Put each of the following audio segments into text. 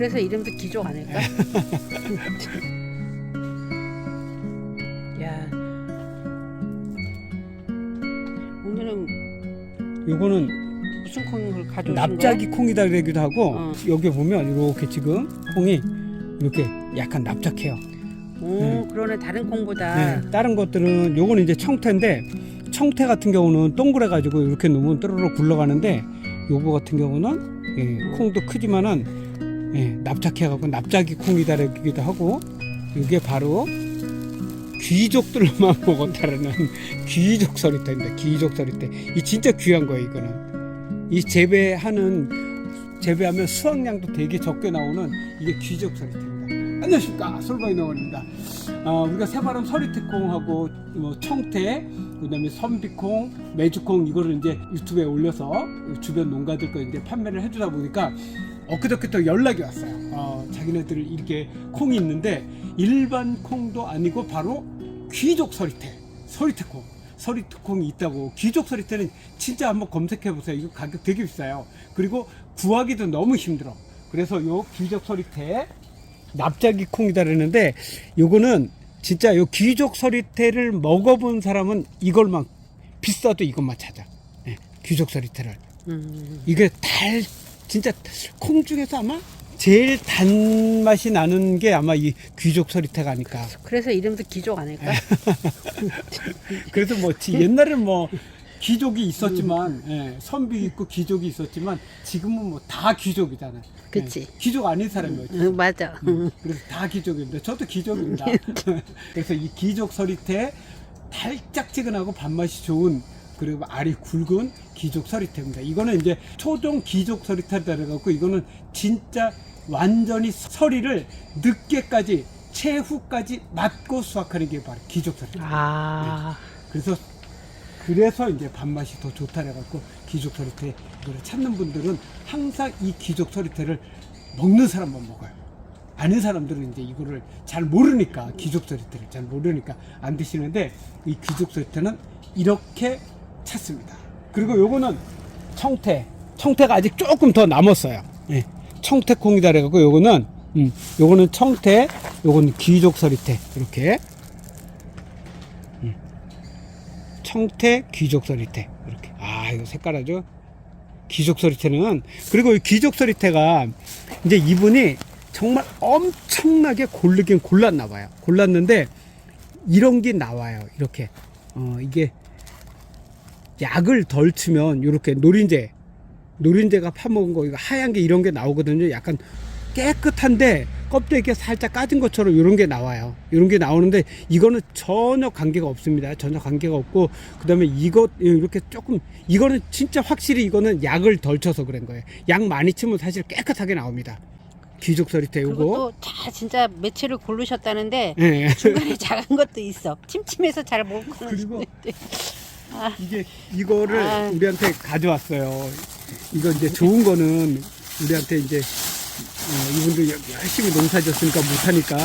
그래서 이름도 귀족 아닐까? 야. 오늘은 요거는 무슨 콩을 가져오신 납작이 콩이다 그러기도 하고 어. 여기 보면 이렇게 지금 콩이 이렇게 약간 납작해요. 거야? 오, 그러네 다른 콩보다. 네, 다른 것들은 요거는 이제 청태인데 청태 같은 경우는 동그래 가지고 이렇게 놓으면 또르르 굴러가는데 요거 같은 경우는 예, 콩도 크지만은 예, 납작해 갖고 납작이 콩이다 그러기도 하고 이게 바로 귀족들만 먹었다라는 귀족 서리태입니다. 귀족 서리태. 이 진짜 귀한 거예요, 이거는. 이 재배하는 재배하면 수확량도 되게 적게 나오는 이게 귀족 서리태입니다. 안녕하십니까, 솔바이 농원입니다. 어, 우리가 새바람 서리태콩하고 뭐 청태, 그 다음에 선비콩, 메주콩 이거를 이제 유튜브에 올려서 주변 농가들 거 이제 판매를 해주다 보니까 엊그저께 또 연락이 왔어요. 어, 자기네들 이렇게 콩이 있는데 일반 콩도 아니고 바로 귀족 서리태, 서리태 콩, 서리태 콩이 있다고. 귀족 서리태는 진짜 한번 검색해 보세요. 이거 가격 되게 비싸요. 그리고 구하기도 너무 힘들어. 그래서 요 귀족 서리태 납작이 콩이다 그러는데 요거는 진짜 요 귀족 서리태를 먹어본 사람은 이걸만 비싸도 이것만 찾아. 예, 귀족 서리태를. 음. 이게 달 진짜 콩 중에서 아마 제일 단맛이 나는 게 아마 이 귀족 서리태가 아닐까. 그래서 이름도 귀족 아닐까? 그래서 뭐 지- 옛날에는 뭐 귀족이 있었지만 예, 선비 있고 귀족이 있었지만 지금은 뭐 다 귀족이잖아요. 그치. 예, 귀족 아닌 사람이 어디 응, 맞아. 음, 그래서 다 귀족입니다. 저도 귀족입니다. 그래서 이 귀족 서리태 달짝지근하고 밥맛이 좋은 그리고 알이 굵은 귀족 서리태입니다. 이거는 이제 초종 귀족 서리태다 그래갖고 이거는 진짜 완전히 서리를 늦게까지 최후까지 맞고 수확하는 게 바로 귀족 서리태. 아. 그래서 그래서 이제 밥맛이 더 좋다 그래갖고 귀족 서리태 이거를 찾는 분들은 항상 이 귀족 서리태를 먹는 사람만 먹어요. 아는 사람들은 이제 이거를 잘 모르니까 귀족 서리태를 잘 모르니까 안 드시는데 이 귀족 서리태는 이렇게 찾습니다. 그리고 요거는 청태. 청태가 아직 조금 더 남았어요. 예. 청태콩이다 그래갖고 요거는 음, 요거는 청태, 요거는 귀족 서리태 이렇게 청태 귀족서리태 이렇게 아 이거 색깔 아주 귀족서리태는 그리고 이 귀족서리태가 이제 이분이 정말 엄청나게 고르긴 골랐나 봐요 골랐는데 이런 게 나와요 이렇게 어 이게 약을 덜 치면 이렇게 노린재 노린재가 파먹은 거 이거 하얀 게 이런 게 나오거든요 약간 깨끗한데 껍데기가 살짝 까진 것처럼 이런 게 나와요. 이런 게 나오는데 이거는 전혀 관계가 없습니다. 전혀 관계가 없고 그 다음에 이거 이렇게 조금 이거는 진짜 확실히 이거는 약을 덜 쳐서 그런 거예요. 약 많이 치면 사실 깨끗하게 나옵니다. 귀족 서리태 그리고 요거. 또다 진짜 매체를 고르셨다는데 예. 중간에 작은 것도 있어. 침침해서 잘못 고르는 그리고 아. 이게 이거를 아. 우리한테 가져왔어요. 이거 이제 좋은 거는 우리한테 이제 어, 이분들 여- 열심히 농사 졌으니까 못하니까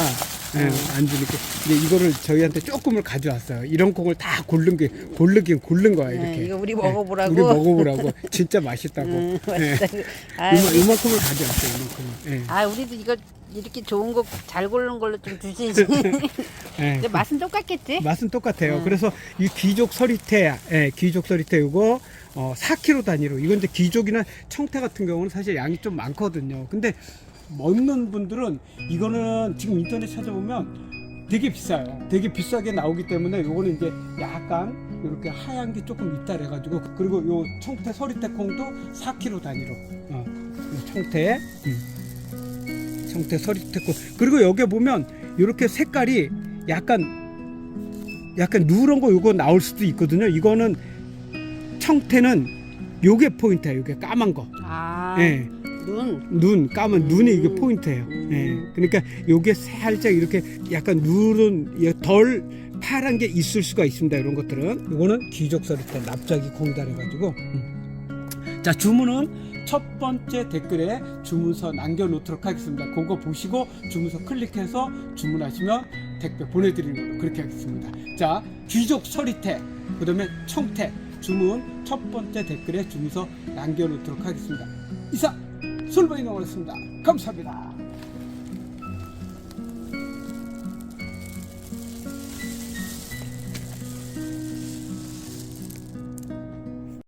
예, 안 주니까 이제 이거를 저희한테 조금을 가져왔어요. 이런 콩을 다 고른 게 고르긴 고른 거야 이렇게. 네, 이거 우리 예, 먹어보라고. 우리 먹어보라고. 진짜 맛있다고. 음, 예. 맛있다. 아, 이만, 이만큼을 가져왔어요. 이만큼을. 예. 아, 우리도 이거 이렇게 좋은 거 잘 고르는 걸로 좀 주시지. 예. 근데 맛은 똑같겠지? 맛은 똑같아요. 음. 그래서 이 귀족 서리태, 예, 귀족 서리태 이거 어, 4kg 단위로 이건 이제 귀족이나 청태 같은 경우는 사실 양이 좀 많거든요. 근데 먹는 분들은 이거는 지금 인터넷 찾아보면 되게 비싸요. 되게 비싸게 나오기 때문에 요거는 이제 약간 이렇게 하얀 게 조금 있다 그래가지고 그리고 요 청태 서리태 콩도 4kg 단위로 어, 요 청태 음. 청태 서리태 콩 그리고 여기 보면 이렇게 색깔이 약간 약간 누런 거 요거 나올 수도 있거든요. 이거는 청태는 요게 포인트야. 요게 까만 거. 아, 예. 눈. 눈 까만 눈이 이게 음. 포인트예요. 음. 예. 그러니까 요게 살짝 이렇게 약간 누른 예, 덜 파란 게 있을 수가 있습니다. 이런 것들은 요거는 귀족서리태 납작이 콩달 해가지고 음. 자 주문은 첫 번째 댓글에 주문서 남겨 놓도록 하겠습니다. 그거 보시고 주문서 클릭해서 주문하시면 택배 보내드리는 걸로 그렇게 하겠습니다. 자 귀족 서리태 그 다음에 청태 주문 첫 번째 댓글에 주문서 남겨놓도록 하겠습니다. 이상 솔바이 나왔습니다. 감사합니다.